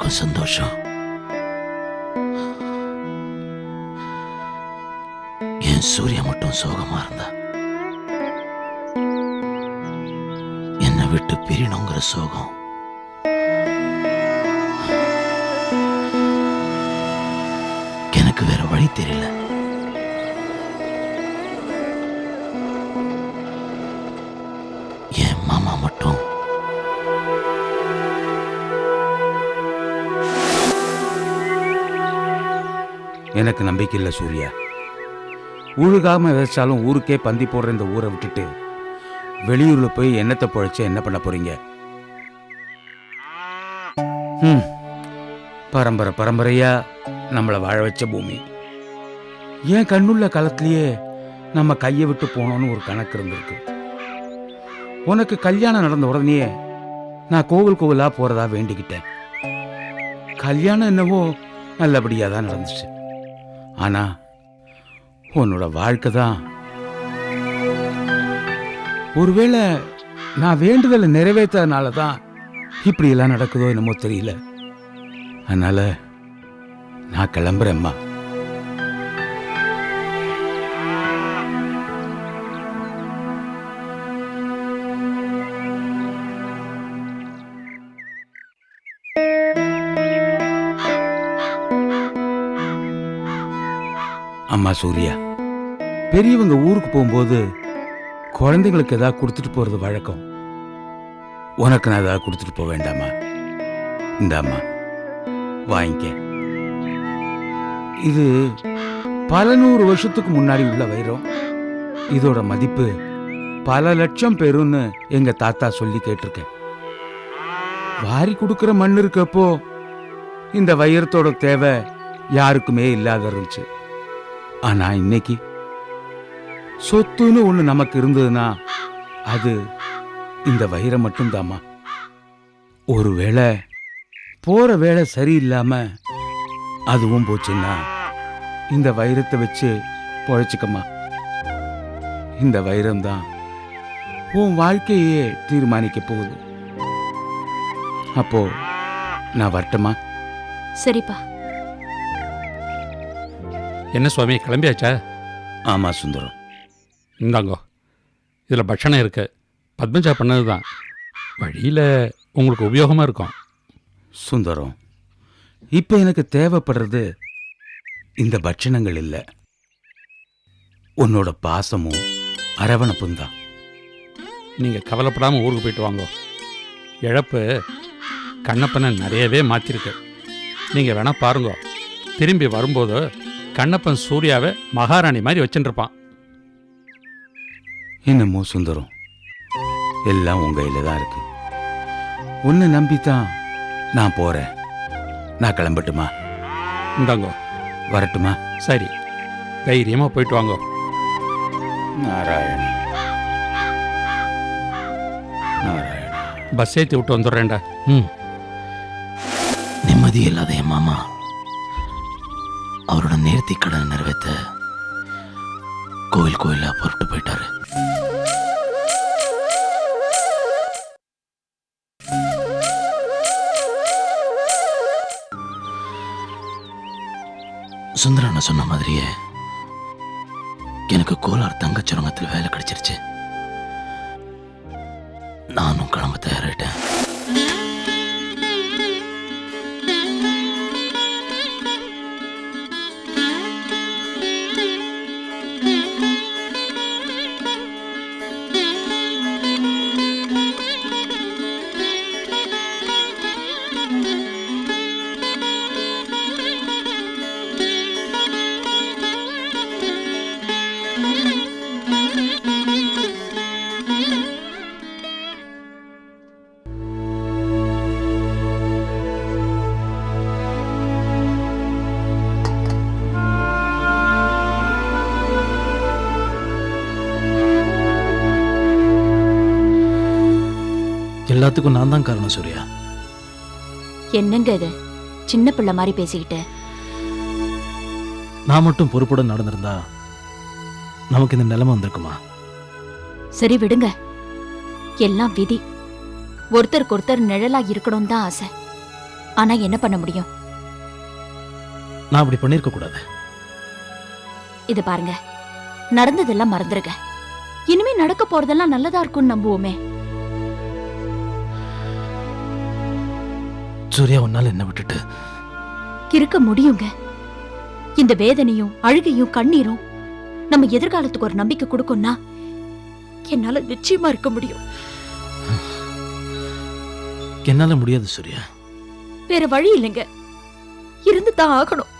எல்லாருக்கும் சந்தோஷம் என் சூர்யா மட்டும் சோகமா இருந்தா என்னை விட்டு பிரியணுங்கிற சோகம் எனக்கு வேற வழி தெரியல எனக்கு நம்பிக்கை இல்லை சூர்யா. உழுகாம விதைச்சாலும் ஊருக்கே பந்தி போடுற இந்த ஊரை விட்டுட்டு வெளியூர்ல போய் என்னத்தை பொழைச்சு என்ன பண்ண போறீங்க? ம், பரம்பரை பரம்பரையா நம்மளை வாழ வச்ச பூமி. ஏன் கண்ணுள்ள காலத்திலேயே நம்ம கையை விட்டு போனோம்னு ஒரு கணக்கு இருந்திருக்கு. உனக்கு கல்யாணம் நடந்த உடனே நான் கோவில் கோவிலா போறதா வேண்டிக்கிட்டேன். கல்யாணம் என்னவோ நல்லபடியாக தான் நடந்துச்சு. ஆனா உன்னோட வாழ்க்கை தான். ஒருவேளை நான் வேண்டுதலை நிறைவேற்றதுனால தான் இப்படியெல்லாம் நடக்குதோ என்னமோ தெரியல. அதனால நான் கிளம்புறேம்மா. அம்மா சூர்யா? பெரியவங்க ஊருக்கு போகும்போது குழந்தைங்களுக்கு ஏதாவது கொடுத்துட்டு போறது வழக்கம். உனக்கு நான் ஏதாவது கொடுத்துட்டு போக வேண்டாமா? இந்தாம்மா வாங்கிக்க. இது பல நூறு வருஷத்துக்கு முன்னாடி உள்ள வைரம். இதோட மதிப்பு பல லட்சம் பெறும்னு எங்க தாத்தா சொல்லி கேட்டிருக்கேன். வாரி கொடுக்குற மண் இருக்கப்போ இந்த வைரத்தோட தேவை யாருக்குமே இல்லாத இருந்துச்சு. ஆனா இன்னைக்கு சொத்துன்னு ஒண்ணு நமக்கு இருந்ததுன்னா அது இந்த வைரம் மட்டும்தாம்மா. ஒருவேளை போற வேலை சரியில்லாம அதுவும் போச்சுன்னா இந்த வைரத்தை வச்சு பொழைச்சிக்கம்மா. இந்த வைரம் தான் உன் வாழ்க்கையே தீர்மானிக்க போகுது. அப்போ நான் வரட்டுமா சரிப்பா. என்ன சுவாமி கிளம்பியாச்சா? ஆமா சுந்தரம். இந்தாங்கோ இதில் பட்சணம் இருக்கு. பத்மஜா பண்ணது தான் வழியில் உங்களுக்கு உபயோகமாக இருக்கும். சுந்தரம் இப்போ எனக்கு தேவைப்படுறது இந்த பட்சணங்கள் இல்லை. உன்னோட பாசமும் அரவணைப்பும் தான். நீங்கள் கவலைப்படாமல் ஊருக்கு போயிட்டு வாங்கோ. இழப்பு கண்ணப்பனை நிறையவே மாற்றிருக்கு நீங்கள் வேணா பாருங்கோ. திரும்பி வரும்போது கண்ணப்பன் சூர்யாவை மகாராணி மாதிரி வச்சுட்டு இருப்பான் என்னமோ சுந்தரம்? எல்லாம் உங்க கையில தான் இருக்கு. உன்னை நம்பித்தான் நான் போறேன். நான் கிளம்பட்டுமா? இந்தாங்கோ. வரட்டுமா? சரி. தைரியமாக போயிட்டு வாங்கோ. நாராயண. நாராயண. பஸ் ஏற்றி விட்டு வந்துடுறேன்டா. ம். நிம்மதி இல்லாத என் மாமா. அவரோட நேர்த்தி கடன் நிறைவேற்ற கோயில் கோயிலா புறப்பட்டு போயிட்டாரு. சுந்தரண்ண சொன்ன மாதிரியே எனக்கு கோலார் தங்கச் சுரங்கத்தில் வேலை கிடைச்சிருச்சு. நானும் கிளம்ப தயாராயிட்டேன். எல்லாத்துக்கும் நான் தான் காரணம் சூர்யா. என்னங்க இது? சின்ன பிள்ளை மாதிரி பேசிக்கிட்டு. நான் மட்டும் பொறுப்புடன் நடந்திருந்தா நமக்கு இந்த நிலைமை வந்திருக்குமா? சரி விடுங்க. எல்லாம் விதி. ஒருத்தருக்கு ஒருத்தர் நிழலா இருக்கணும் தான் ஆசை. ஆனா என்ன பண்ண முடியும்? நான் அப்படி பண்ணியிருக்க கூடாது. இது பாருங்க. நடந்ததெல்லாம் மறந்துருங்க. இனிமே நடக்க போறதெல்லாம் நல்லதா இருக்கும்னு நம்புவோமே. சூர்யா உன்னால என்ன விட்டுட்டு. இருக்க முடியுங்க. இந்த வேதனையும் அழுகையும் கண்ணீரும் நம்ம எதிர்காலத்துக்கு ஒரு நம்பிக்கை கொடுக்கும்னா என்னால நிச்சயமா இருக்க முடியும். என்னால முடியாது சூர்யா. வேற வழி இல்லைங்க. இருந்து தான் ஆகணும்.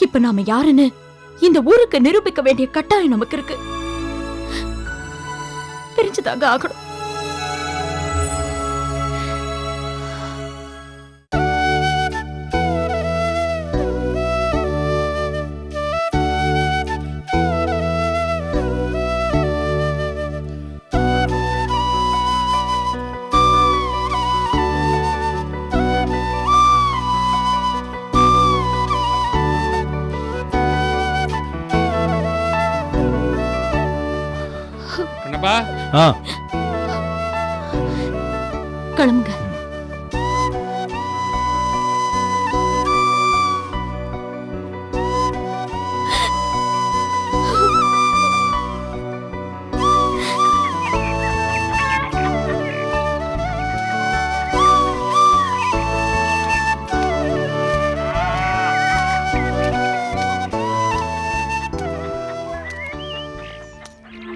இப்ப நாம யாருன்னு இந்த ஊருக்கு நிரூபிக்க வேண்டிய கட்டாயம் நமக்கு இருக்கு. பிரிஞ்சுதாங்க ஆகணும். கிளம்புங்க.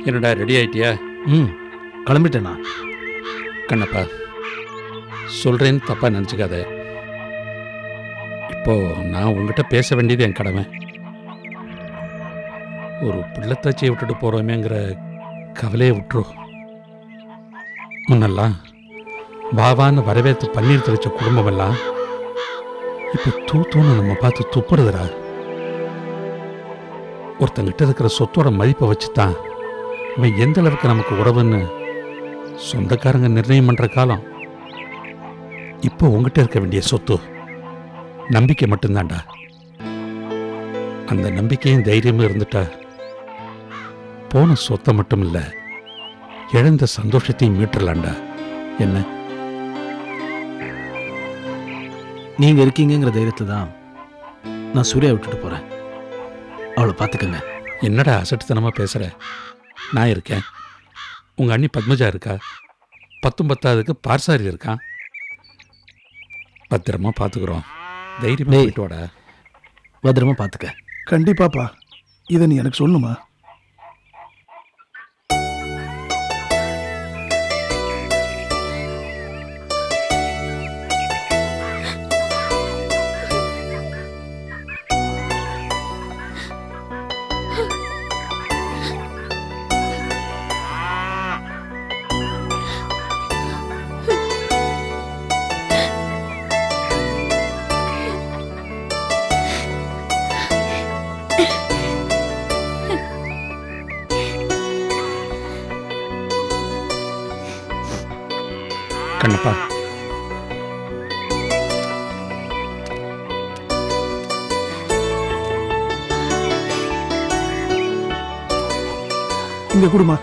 என்னடா ரெடி ஆயிட்டியா? ம் கிளம்பிட்டேண்ணா கண்ணப்பா சொல்கிறேன்னு தப்பாக நினச்சிக்காத. இப்போ நான் உங்ககிட்ட பேச வேண்டியது என் கடமை. ஒரு பிள்ளைத்தாச்சியை விட்டுட்டு போகிறோமேங்கிற கவலையை விட்டுரு. முன்னெல்லாம் வாவான்னு வரவேற்று பன்னீர் தெளிச்ச குடும்பமெல்லாம் இப்போ தூத்தோன்னு நம்ம பார்த்து துப்புறதுடா ஒருத்தங்கிட்ட இருக்கிற சொத்தோட மதிப்பை வச்சு தான் அவன் எந்த அளவுக்கு நமக்கு உறவுன்னு சொந்தக்காரங்க நிர்ணயம் பண்ற காலம். இப்போ உங்ககிட்ட இருக்க வேண்டிய சொத்து நம்பிக்கை மட்டும்தான்டா. அந்த நம்பிக்கையும் தைரியமும் இருந்துட்டா போன சொத்தை மட்டும் இல்ல இழந்த சந்தோஷத்தையும் மீட்டலாம்டா என்ன? நீங்க இருக்கீங்கங்கிற தைரியத்துல தான் நான் சூர்யா விட்டுட்டு போறேன். அவளை பார்த்துக்கங்க. என்னடா அசட்டுத்தனமா பேசுற? நான் இருக்கேன். உங்க அண்ணி பத்மஜா இருக்கா? பத்தும் பத்தாவதுக்கு பார்சாரி இருக்கான் பத்திரமா பார்த்துக்குறோம் தைரியமா டேய். போயிட்டு வாடா. பத்திரமா பார்த்துக்க கண்டிப்பாப்பா. இதை நீ எனக்கு சொல்லுமா? கண்ணப்பா. இங்க குடுமா.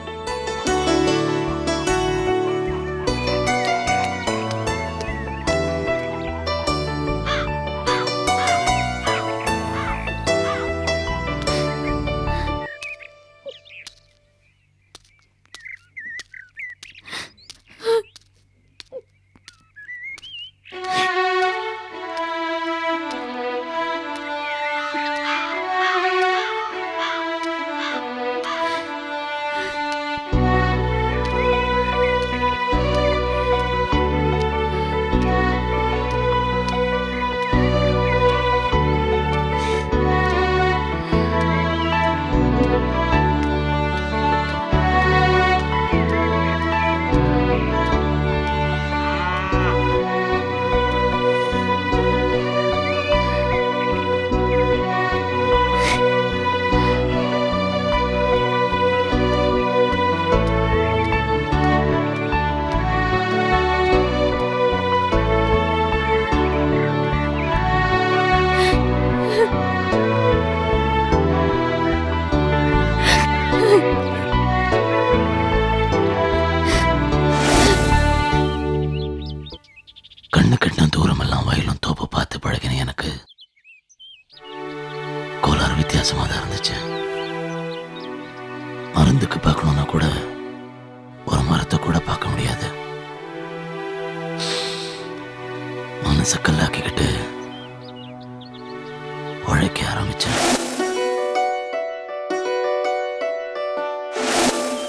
உழைக்க ஆரம்பித்தேன்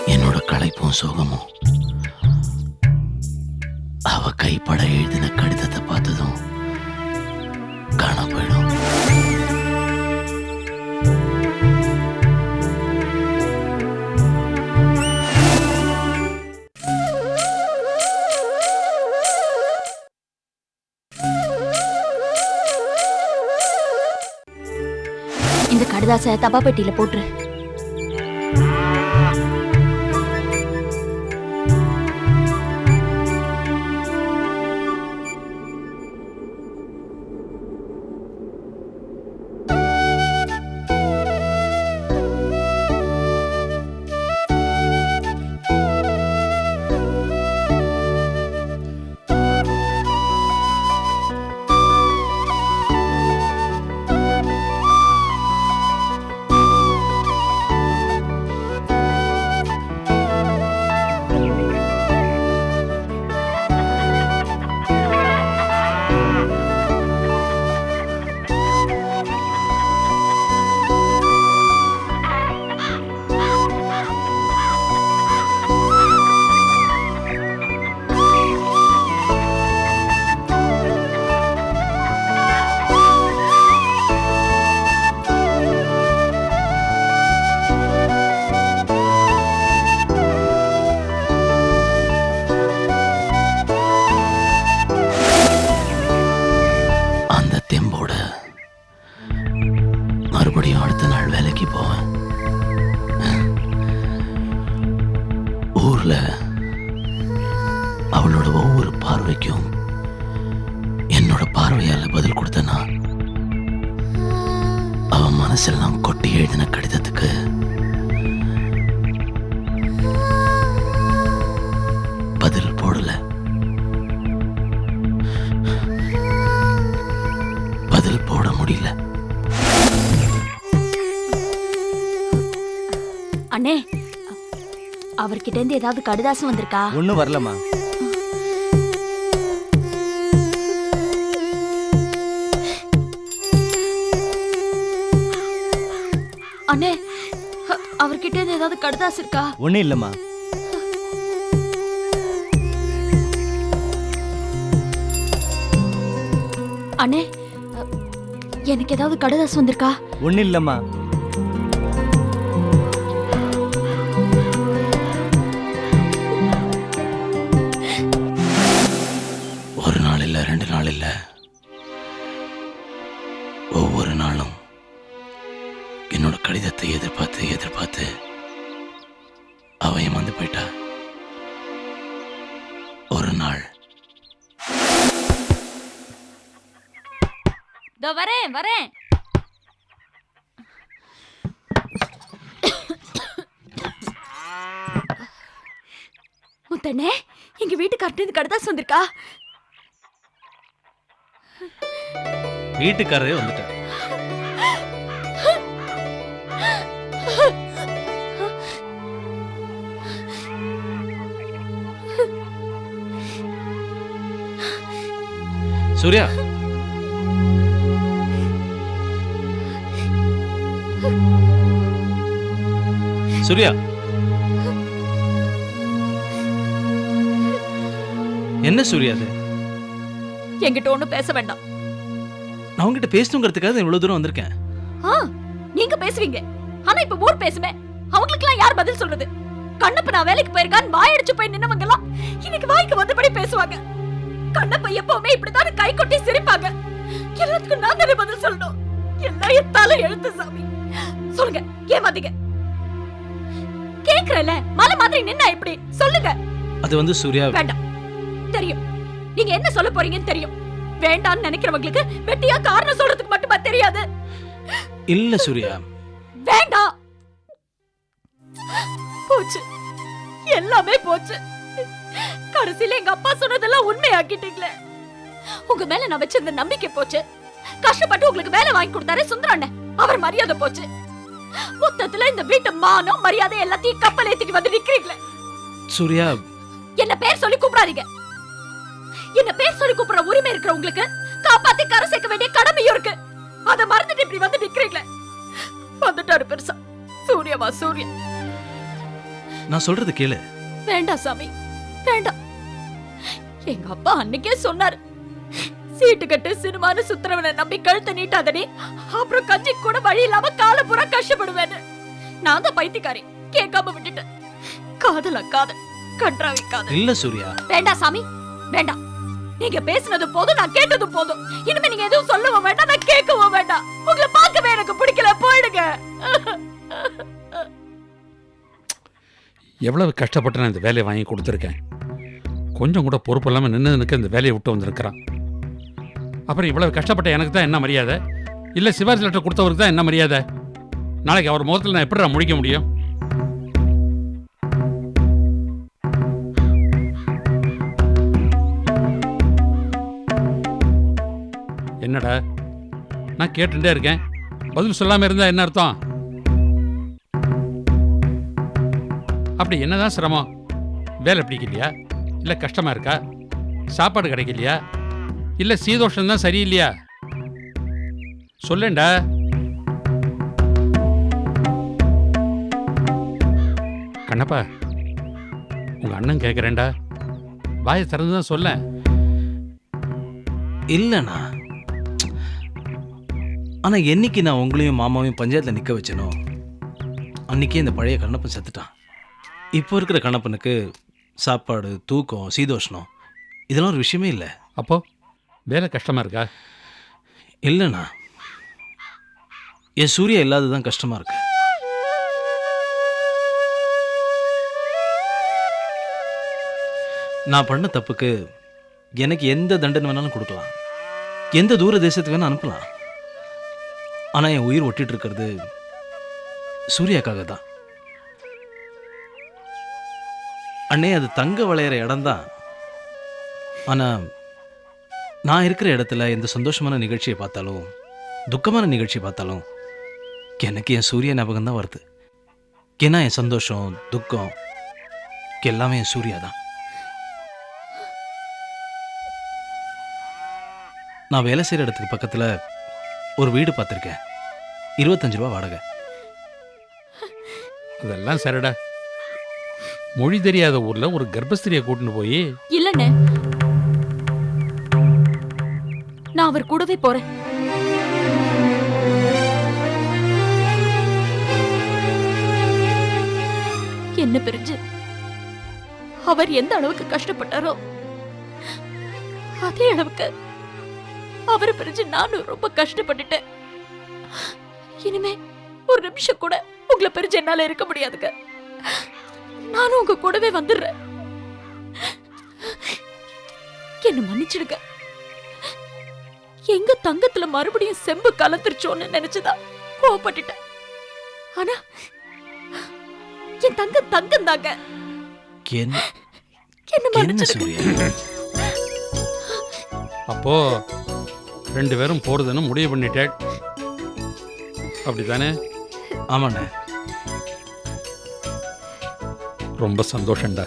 என்னோட களைப்பும் சோகமும் அவ கைப்பட எழுதின கடிதத்தை பார்த்ததும் இந்த கடுதாசை தப்பா பெட்டியில போட்டுரு. மனசெல்லாம் கொட்டி எழுதின கடிதத்துக்கு பதில் போடல. பதில் போட முடியல. அண்ணே அவர்கிட்ட இருந்து ஏதாவது கடுதாசம் வந்திருக்கா? ஒன்றும் வரலம்மா. ஏதாவது கடுதாசு இருக்கா? ஒன்றும் இல்லைம்மா. அண்ணே எனக்கு ஏதாவது கடுதாசு வந்திருக்கா? ஒன்றும் இல்லைம்மா. இதோ வரேன் வரேன். முத்தண்ணே எங்க வீட்டுக்கார்ட்ட கடுதாசு வந்திருக்கா? வீட்டுக்காரரே வந்துட்டார். சூர்யா. சூர்யா. என்ன சூர்யா அது? என்கிட்ட ஒண்ணும் பேச வேண்டாம். நான் உங்ககிட்ட பேசணுங்கிறதுக்காக இவ்வளவு தூரம் வந்திருக்கேன். ஆ நீங்க பேசுவீங்க ஆனா இப்ப ஊர் பேசுமே. அவங்களுக்குலாம் யார் பதில் சொல்றது? கண்ணப்ப நான் வேலைக்கு போயிருக்கான்னு வாயடிச்சு போய் நின்னவங்க எல்லாம் இன்னைக்கு வாய்க்கு வந்தபடி பேசுவாங்க. கண்ணப்ப எப்பவுமே இப்படிதான் கை கொட்டி சிரிப்பாங்க. எல்லாத்துக்கும் நான் தானே பதில் சொல்லணும். எல்லாம் என் தலை எழுத்து சாமி. சொல்லுங்க. ஏமாத்தீங்க கேக்குறல மலை மாதிரி நின்னா எப்படி? சொல்லுங்க. அது வந்து சூர்யா. வேண்டாம். தெரியும். நீங்க என்ன சொல்ல போறீங்கன்னு தெரியும். வேண்டாம்னு நினைக்கிறவங்களுக்கு வெட்டியா காரணம் சொல்றதுக்கு மட்டுமா தெரியாது? இல்ல சூர்யா. வேண்டாம். போச்சு. எல்லாமே போச்சு. கடைசியில எங்க அப்பா சொன்னதெல்லாம் உண்மையாக்கிட்டீங்களே. உங்க மேல நான் வச்சிருந்த நம்பிக்கை போச்சு. கஷ்டப்பட்டு உங்களுக்கு வேலை வாங்கி கொடுத்தாரு சுந்தர அவர் மரியாதை போச்சு. மொத்தத்துல இந்த வீட்டு மானம் மரியாதை எல்லாத்தையும் கப்பல் ஏத்திட்டு வந்து நிக்கிறீங்களே. சூர்யா. என்ன பேர் சொல்லி கூப்பிடாதீங்க. என்ன பேர் சொல்லி கூப்பிடுற உரிமை இருக்கிற உங்களுக்கு காப்பாத்தி கரை சேர்க்க வேண்டிய கடமையும் இருக்கு. அத மறந்துட்டு இப்படி வந்து நிக்கிறீங்களே. வந்துட்டாரு பெருசா. சூர்யாவா சூர்யா? நான் சொல்றது கேளு. வேண்டாம் சாமி வேண்டாம். எங்க அப்பா அன்னைக்கே சொன்னாரு சீட்டு கட்டு சினிமான்னு சுத்துறவனை நம்பி கழுத்தை நீட்டாதடி. அப்புறம் கஞ்சி கூட வழி இல்லாம கால பூரா கஷ்டப்படுவேன்னு. நான் தான் பைத்தியக்காரி. கேட்காம விட்டுட்டேன் காதலா காதல் கன்றாவி காதல் இல்ல சூர்யா. வேண்டாம் சாமி. வேண்டாம் நீங்க பேசுனது போதும் நான் கேட்டது போதும். இனிமே நீங்க எதுவும் சொல்லவும் வேண்டாம் நான் கேட்கவும் வேண்டாம். உங்களை பார்க்கவே எனக்கு பிடிக்கல. போயிடுங்க. எவ்வளவு கஷ்டப்பட்டு நான் இந்த வேலையை வாங்கி கொடுத்துருக்கேன். கொஞ்சம் கூட பொறுப்பு இல்லாமல் நின்று இந்த வேலையை விட்டு வந்திருக்கிறான். அப்புறம் இவ்வளவு கஷ்டப்பட்ட எனக்கு தான் என்ன மரியாதை? இல்லை சிவாஜி லெட்டர் கொடுத்தவருக்கு தான் என்ன மரியாதை? நாளைக்கு அவர் முகத்தில் நான் எப்படி முடிக்க முடியும்? என்னடா? நான் கேட்டுட்டே இருக்கேன். பதில் சொல்லாமல் இருந்தால் என்ன அர்த்தம்? அப்படி என்னதான் சிரமம்? வேலை பிடிக்கலையா? இல்லை கஷ்டமாக இருக்கா? சாப்பாடு கிடைக்கலையா? இல்லை சீதோஷம் தான் சரியில்லையா? சொல்லேன்டா. கண்ணப்பா உங்கள் அண்ணன் கேட்குறேன்டா வாயை திறந்து தான் சொல்ல இல்லண்ணா. ஆனா என்னைக்கு நான் உங்களையும் மாமாவையும் பஞ்சாயத்துல நிக்க வச்சனோ அன்னைக்கே இந்த பழைய கண்ணப்பன் செத்துட்டான். இப்போ இருக்கிற கண்ணப்பனுக்கு சாப்பாடு தூக்கம் சீதோஷ்ணம் இதெல்லாம் ஒரு விஷயமே இல்லை. அப்போ? வேலை கஷ்டமாக இருக்கா? இல்லைண்ணா. என் சூர்யா இல்லாததான் கஷ்டமா இருக்கு. நான் பண்ண தப்புக்கு எனக்கு எந்த தண்டனை வேணாலும் கொடுக்கலாம். எந்த தூர தேசத்துக்கு வேணால் அனுப்பலாம். ஆனால் என் உயிர் ஒட்டிட்டு இருக்கிறது சூர்யாக்காக தான் அண்ணே அது தங்க விளையிற இடம்தான். ஆனால் நான் இருக்கிற இடத்துல எந்த சந்தோஷமான நிகழ்ச்சியை பார்த்தாலும் துக்கமான நிகழ்ச்சியை பார்த்தாலும் எனக்கு என் சூரிய ஞாபகம் தான் வருது. ஏன்னா என் சந்தோஷம் துக்கம் எல்லாமே என் சூர்யா தான். நான் வேலை செய்கிற இடத்துக்கு பக்கத்தில் ஒரு வீடு பார்த்துருக்கேன். இருபத்தஞ்சு ரூபா வாடகை. அதெல்லாம் சரிடா. மொழி தெரியாத ஊரில் ஒரு கர்ப்பஸ்திரியை கூட்டின்னு போய் இல்லண்ணே நான் அவர் கூடவே போறேன். என்ன பிரிஞ்சு? அவர் எந்த அளவுக்கு கஷ்டப்பட்டாரோ அதே அளவுக்கு அவரை பிரிஞ்சு நானும் ரொம்ப கஷ்டப்பட்டுட்டேன். இனிமே ஒரு நிமிஷம் கூட உங்களை பிரிஞ்சு என்னால இருக்க முடியாதுங்க. நானும் உங்க கூடவே வந்துடுறேன். என்ன மன்னிச்சிடுங்க. எங்க தங்கத்துல மறுபடியும் செம்பு கலந்துருச்சோன்னு நினைச்சுதான் கோவப்பட்டுட்டேன். ஆனா என் தங்க தங்கம் தாங்க என்ன என்ன சூர்யா? அப்போ ரெண்டு பேரும் போறதுன்னு முடிவு பண்ணிட்டேன். அப்படிதானே ஆமாண்ணே. ரொம்ப சந்தோஷம்டா.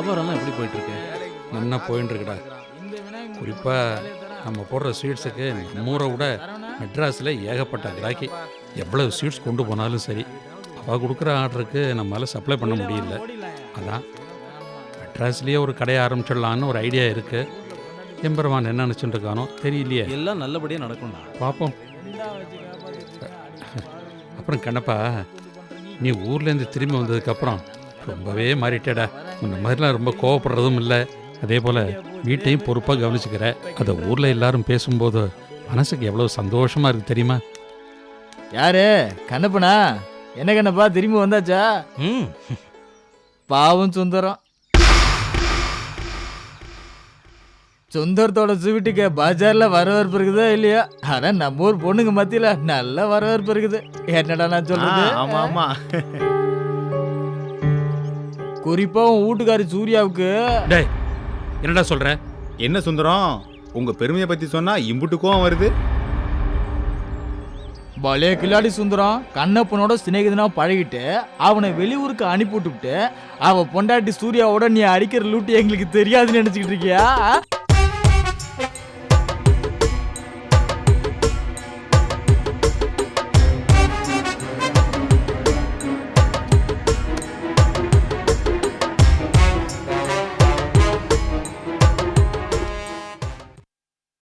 வியாபாரம்லாம் எப்படி போயிட்டு இருக்கு நல்லா போயின்னு இருக்குடா குறிப்பாக நம்ம போடுற ஸ்வீட்ஸுக்கு நம்ம ஊரை விட மெட்ராஸில் ஏகப்பட்ட கிராக்கி. எவ்வளவு ஸ்வீட்ஸ் கொண்டு போனாலும் சரி அவள் கொடுக்குற ஆர்டருக்கு நம்மளால் சப்ளை பண்ண முடியல. அதான் மெட்ராஸ்லேயே ஒரு கடையை ஆரம்பிச்சிடலான்னு ஒரு ஐடியா இருக்குது எம்பெருமான் என்ன நினச்சிட்டு இருக்கானோ தெரியலையே. எல்லாம் நல்லபடியாக நடக்கும்ண்ணா பார்ப்போம் அப்புறம் கண்ணப்பா நீ ஊர்லேருந்து திரும்பி வந்ததுக்கப்புறம் ரொம்பவே மாறிட்டேடா. முன்ன மாதிரிலாம் ரொம்ப கோவப்படுறதும் இல்லை. அதே போல் வீட்டையும் பொறுப்பாக கவனிச்சுக்கிற. அதை ஊரில் எல்லாரும் பேசும்போது மனசுக்கு எவ்வளோ சந்தோஷமாக இருக்கு தெரியுமா? யாரு? கண்ணப்பனா? என்ன கண்ணப்பா? திரும்பி வந்தாச்சா? ம். பாவம் சுந்தரம். சுந்தரத்தோட ஸ்வீட்டுக்கு பஜார்ல வரவேற்பு இருக்குதா இல்லையா? ஆனா நம்ம ஊர் பொண்ணுங்க மத்தியில நல்ல வரவேற்பு இருக்குது. என்னடா நான் சொல்றது? ஆமா ஆமா. குறிப்பா உன் வீட்டுக்காரி சூர்யாவுக்கு. டேய் என்னடா சொல்ற? என்ன சுந்தரம்? உங்க பெருமையை பத்தி சொன்னா இம்புட்டு கோவம் வருது. பலே கில்லாடி சுந்தரம் கண்ணப்பனோட சிநேகிதனா பழகிட்டு அவனை வெளியூருக்கு அனுப்பி விட்டுவிட்டு அவ பொண்டாட்டி சூர்யாவோட நீ அடிக்கிற லூட்டி எங்களுக்கு தெரியாதுன்னு நினைச்சுக்கிட்டு இருக்கியா?